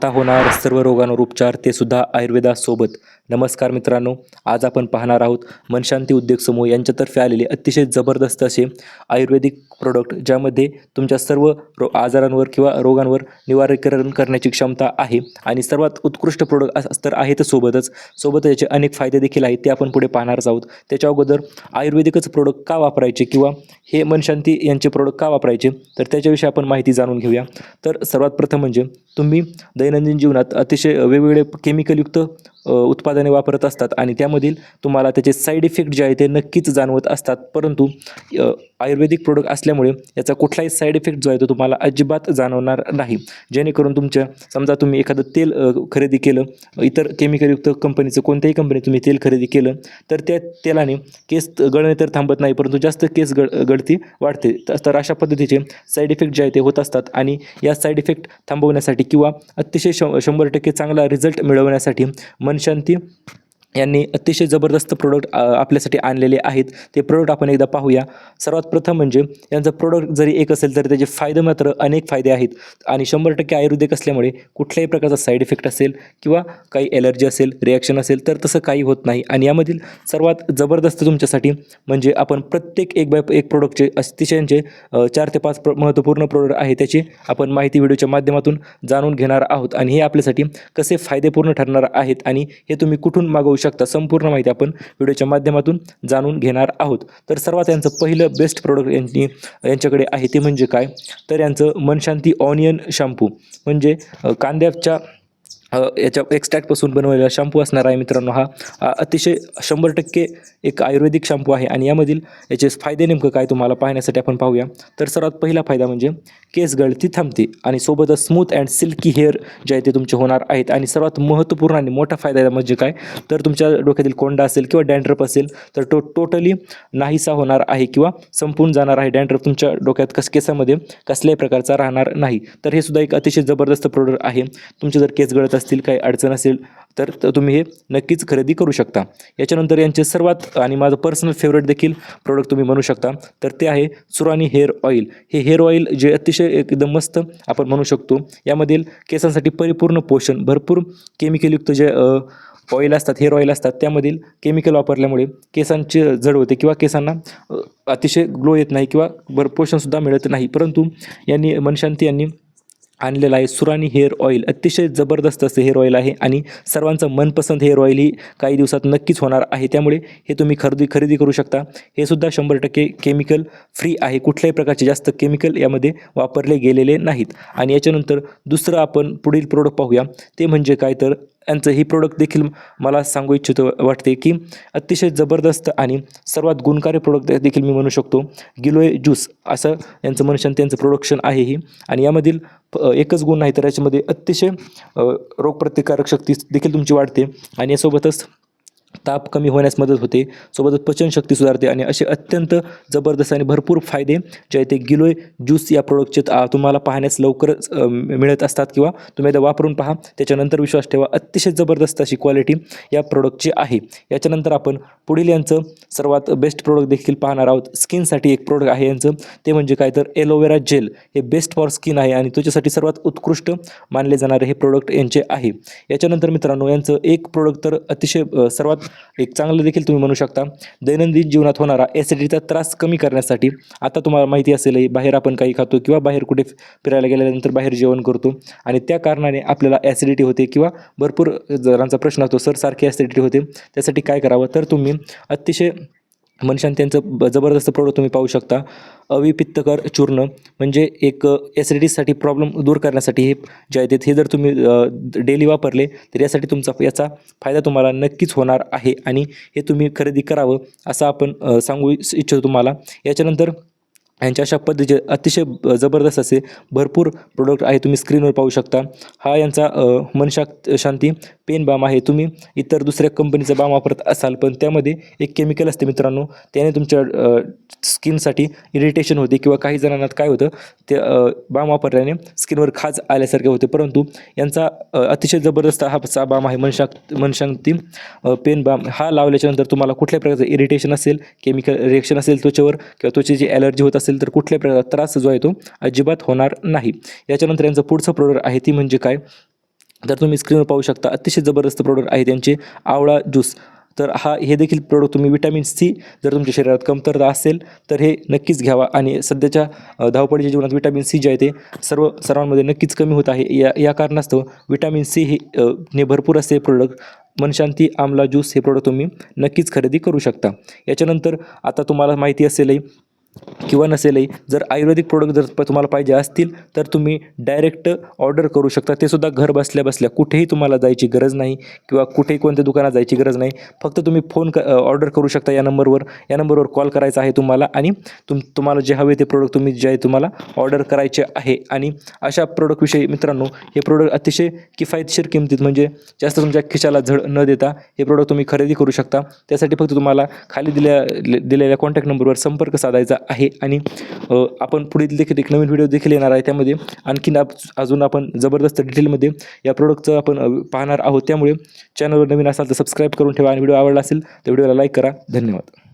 आता होणार सर्व रोगांवर उपचार ते सुद्धा आयुर्वेदासोबत नमस्कार मित्रांनो आज आपण पाहणार आहोत मनशांती उद्योग समूह यांच्यातर्फे आलेले अतिशय जबरदस्त असे आयुर्वेदिक प्रोडक्ट ज्यामध्ये तुमच्या सर्व रो आजारांवर किंवा रोगांवर निवारीकरण करण्याची क्षमता आहे. आणि सर्वात उत्कृष्ट प्रोडक्ट तर आहेतच सोबतच. सोबतच याचे अनेक फायदे देखील आहेत ते आपण पुढे पाहणारच आहोत. त्याच्या अगोदर आयुर्वेदिकच प्रोडक्ट का वापरायचे किंवा हे मनशांती यांचे प्रोडक्ट का वापरायचे तर त्याच्याविषयी आपण माहिती जाणून घेऊया. तर सर्वात प्रथम म्हणजे तुम्ही दैनंदिन जीवनात अतिशय वेगवेगळे केमिकलयुक्त उत्पादने वापरत असतात आणि त्यामधील तुम्हाला त्याचे साईड इफेक्ट जे आहे ते नक्कीच जाणवत असतात. परंतु आयुर्वेदिक प्रोडक्ट असल्यामुळे याचा कुठलाही साईड इफेक्ट जो आहे तो तुम्हाला अजिबात जाणवणार नाही. जेणेकरून तुमच्या समजा तुम्ही एखादं तेल खरेदी केलं इतर केमिकलयुक्त कंपनीचं कोणत्याही कंपनी तुम्ही तेल खरेदी केलं तर त्या तेलाने केस गळणे तर थांबत नाही परंतु जास्त केस गळ गळती वाढते. तर अशा पद्धतीचे साईड इफेक्ट जे आहे ते होत असतात आणि या साईड इफेक्ट थांबवण्यासाठी किंवा अतिशय श शंभर टक्के चांगला रिझल्ट मिळवण्यासाठी मन मनशांती यांनी अतिशय जबरदस्त प्रोडक्ट आपल्यासाठी आणलेले आहेत. ते प्रोडक्ट आपण एकदा पाहूया. सर्वात प्रथम म्हणजे यांचं प्रोडक्ट जरी एक असेल तरी त्याचे फायदे मात्र अनेक फायदे आहेत. आणि शंभर टक्के आयुर्वेदिक असल्यामुळे कुठल्याही प्रकारचा साईड इफेक्ट असेल किंवा काही एलर्जी असेल रिॲक्शन असेल तर तसं काही होत नाही. आणि यामधील सर्वात जबरदस्त तुमच्यासाठी म्हणजे आपण प्रत्येक एक बाय एक प्रोडक्टचे अतिशयांचे चार ते पाच प्र महत्त्वपूर्ण प्रोडक्ट आहे त्याची आपण माहिती व्हिडिओच्या माध्यमातून जाणून घेणार आहोत. आणि हे आपल्यासाठी कसे फायदेपूर्ण ठरणार आहेत आणि हे तुम्ही कुठून मागवू शकता. संपूर्ण माहिती आपण व्हिडिओच्या माध्यमातून जाणून घेणार आहोत. तर सर्वात यांचं पहिलं बेस्ट प्रोडक्ट यांनी यांच्याकडे आहे ते म्हणजे काय? तर यांचं मनशांती ऑनियन शॅम्पू म्हणजे कांद्याच्या याच्या एक्स्ट्रॅक्टपासून बनवलेला शॅम्पू असणार आहे मित्रांनो हा. अतिशय शंभर टक्के एक आयुर्वेदिक शॅम्पू आहे आणि यामधील याचे फायदे नेमकं काय तुम्हाला पाहण्यासाठी आपण पाहूया. तर सर्वात पहिला फायदा म्हणजे केस गळती थांबते आणि सोबतच स्मूथ अँड सिल्की हेअर जे आहे ते तुमचे होणार आहेत. आणि सर्वात महत्त्वपूर्ण आणि मोठा फायदा म्हणजे काय? तर तुमच्या डोक्यातील कोंडा असेल किंवा डँड्रप असेल तर तो टोटली नाहीसा होणार आहे किंवा संपून जाणार आहे. डँड्रप तुमच्या डोक्यात कस केसामध्ये कसल्याही प्रकारचा राहणार नाही. तर हे सुद्धा एक अतिशय जबरदस्त प्रोडक्ट आहे. तुमचे जर केस गळत असतील काही अडचण असेल तर त- तुम्ही हे नक्कीच खरेदी करू शकता. याच्यानंतर यांचे सर्वात आणि माझं पर्सनल फेवरेट देखील प्रोडक्ट तुम्ही म्हणू शकता. तर ते आहे सुरानी हेअर ऑइल हे हेअर ऑइल जे अतिशय एकदम मस्त आपण म्हणू शकतो. यामधील केसांसाठी परिपूर्ण पोषण भरपूर केमिकलयुक्त जे ऑईल ऑइल असतात हेअर ऑइल असतात त्यामधील केमिकल वापरल्यामुळे केसांची जड होते किंवा केसांना अतिशय ग्लो येत नाही किंवा भर पोषणसुद्धा मिळत नाही. परंतु यांनी मनशांती यांनी आणलेलं आहे. सुरानी हेअर ऑइल अतिशय जबरदस्त असं हेअर ऑइल आहे आणि सर्वांचं मनपसंत हेअर ऑइल ही काही दिवसात नक्कीच होणार आहे. त्यामुळे हे तुम्ही खरेदी खरेदी करू शकता. हे सुद्धा शंभर टक्के केमिकल फ्री आहे. कुठल्याही प्रकारचे जास्त केमिकल यामध्ये वापरले गेलेले नाहीत. आणि याच्यानंतर दुसरं आपण पुढील प्रोडक्ट पाहूया. ते म्हणजे काय? तर यांचं हे प्रोडक्ट देखील मला सांगू इच्छितो वाटते की अतिशय जबरदस्त आणि सर्वात गुणकारी प्रोडक्ट देखील मी म्हणू शकतो गिलोय ज्यूस असं यांचं मनुष्य त्यांचं प्रोडक्शन आहे ही. आणि यामधील प- एकच गुण नाही तर याच्यामध्ये अतिशय रोगप्रतिकारक शक्ती देखील तुमची वाढते. आणि यासोबतच ताप कमी होण्यास मदत होते. सोबतच पचनशक्ती सुधारते आणि असे अत्यंत जबरदस्त आणि भरपूर फायदे जे आहेत ते गिलोय ज्यूस या प्रोडक्टचे तुम्हाला पाहण्यास लवकरच मिळत असतात किंवा तुम्ही एकदा वापरून पहा. त्याच्यानंतर विश्वास ठेवा अतिशय जबरदस्त अशी क्वालिटी या प्रोडक्टची आहे. याच्यानंतर आपण पुढील यांचं सर्वात बेस्ट प्रोडक्ट देखील पाहणार आहोत. स्किनसाठी एक प्रोडक्ट आहे यांचं. ते म्हणजे काय तर एलोवेरा जेल हे बेस्ट फॉर स्किन आहे आणि त्याच्यासाठी सर्वात उत्कृष्ट मानले जाणारे हे प्रोडक्ट यांचे आहे. याच्यानंतर मित्रांनो यांचं एक प्रोडक्ट तर अतिशय सर्वात एक चांगलं देखील तुम्ही म्हणू शकता. दैनंदिन जीवनात होणारा ॲसिडिटीचा त्रास कमी करण्यासाठी आता तुम्हाला माहिती असेलही बाहेर आपण काही खातो किंवा बाहेर कुठे फिरायला गेल्यानंतर बाहेर जेवण करतो आणि त्या कारणाने आपल्याला ॲसिडिटी होते किंवा भरपूर जणांचा प्रश्न असतो सर सारखी ॲसिडिटी होते. त्यासाठी काय करावं? तर तुम्ही अतिशय मनशांत त्यांचं ब- जबरदस्त प्रोडक्ट तुम्ही पाहू शकता. अविपित्तकर चूर्ण म्हणजे एक ॲसिडिटीसाठी प्रॉब्लेम दूर करण्यासाठी हे जे आहे हे जर तुम्ही डेली वापरले तर यासाठी तुमचा याचा फायदा तुम्हाला नक्कीच होणार आहे. आणि हे तुम्ही खरेदी करावं असं आपण सांगू इच्छितो तुम्हाला. याच्यानंतर यांच्या अशा पद्धतीचे अतिशय जबरदस्त असे भरपूर प्रोडक्ट आहे. तुम्ही स्क्रीनवर पाहू शकता. हा यांचा मनशाक मनशा शांती पेन बाम आहे. तुम्ही इतर दुसऱ्या कंपनीचा बाम वापरत असाल पण त्यामध्ये एक केमिकल असते मित्रांनो. त्याने तुमच्या स्किनसाठी इरिटेशन होते किंवा काही जणांना काय होतं ते बाम वापरल्याने स्किनवर खाज आल्यासारखे होते. परंतु यांचा अतिशय जबरदस्त हा सा बाम आहे. मनशा मनशांती पेन बाम. हा लावल्याच्यानंतर तुम्हाला कुठल्या प्रकारचं इरिटेशन असेल केमिकल रिएक्शन असेल त्वचेवर किंवा त्वचेची ॲलर्जी होत असेल असेल तर कुठल्या प्रकारचा त्रास जो आहे तो अजिबात होणार नाही. याच्यानंतर यांचं पुढचं प्रोडक्ट आहे ती म्हणजे काय? तर तुम्ही स्क्रीनवर पाहू शकता अतिशय जबरदस्त प्रोडक्ट आहे त्यांचे आवळा ज्यूस तर हा हे देखील प्रोडक्ट तुम्ही विटॅमिन सी जर तुमच्या शरीरात कमतरता असेल तर हे नक्कीच घ्यावा. आणि सध्याच्या धावपळीच्या जीवनात विटॅमिन सी जे आहे ते सर्व सर्वांमध्ये नक्कीच कमी होत आहे. या या कारणास्तव विटॅमिन सी हे ने भरपूर असे प्रोडक्ट मनशांती आमला ज्यूस हे प्रोडक्ट तुम्ही नक्कीच खरेदी करू शकता. याच्यानंतर आता तुम्हाला माहिती असेलही किंवा नसेलही जर आयुर्वेदिक प्रोडक्ट जर तुम्हाला पाहिजे असतील तर तुम्ही डायरेक्ट ऑर्डर करू शकता. ते सुद्धा घर बसल्या बसल्या. कुठेही तुम्हाला जायची गरज नाही किंवा कुठेही कोणत्या दुकानात जायची गरज नाही. फक्त तुम्ही फोन क ऑर्डर करू शकता या नंबरवर या नंबरवर कॉल करायचा आहे तुम्हाला आणि तुम तुम्हाला जे हवे ते प्रोडक्ट तुम्ही जे आहे तुम्हाला ऑर्डर करायचे आहे. आणि अशा प्रोडक्टविषयी मित्रांनो हे प्रोडक्ट अतिशय किफायतशीर किमतीत म्हणजे जास्त तुमच्या खिशाला झड न देता हे प्रोडक्ट तुम्ही खरेदी करू शकता. त्यासाठी फक्त तुम्हाला खाली दिल्या दिलेल्या कॉन्टॅक्ट नंबरवर संपर्क साधायचा आहे. आणि आपण पुढील देखील एक नवीन व्हिडिओ देखील येणार आहे. त्यामध्ये आणखीन आप अजून आपण जबरदस्त डिटेलमध्ये या प्रोडक्टचं आपण पाहणार आहोत. त्यामुळे चॅनलवर नवीन असाल तर सबस्क्राईब करून ठेवा. आणि व्हिडिओ आवडला असेल तर व्हिडिओला लाईक करा. धन्यवाद.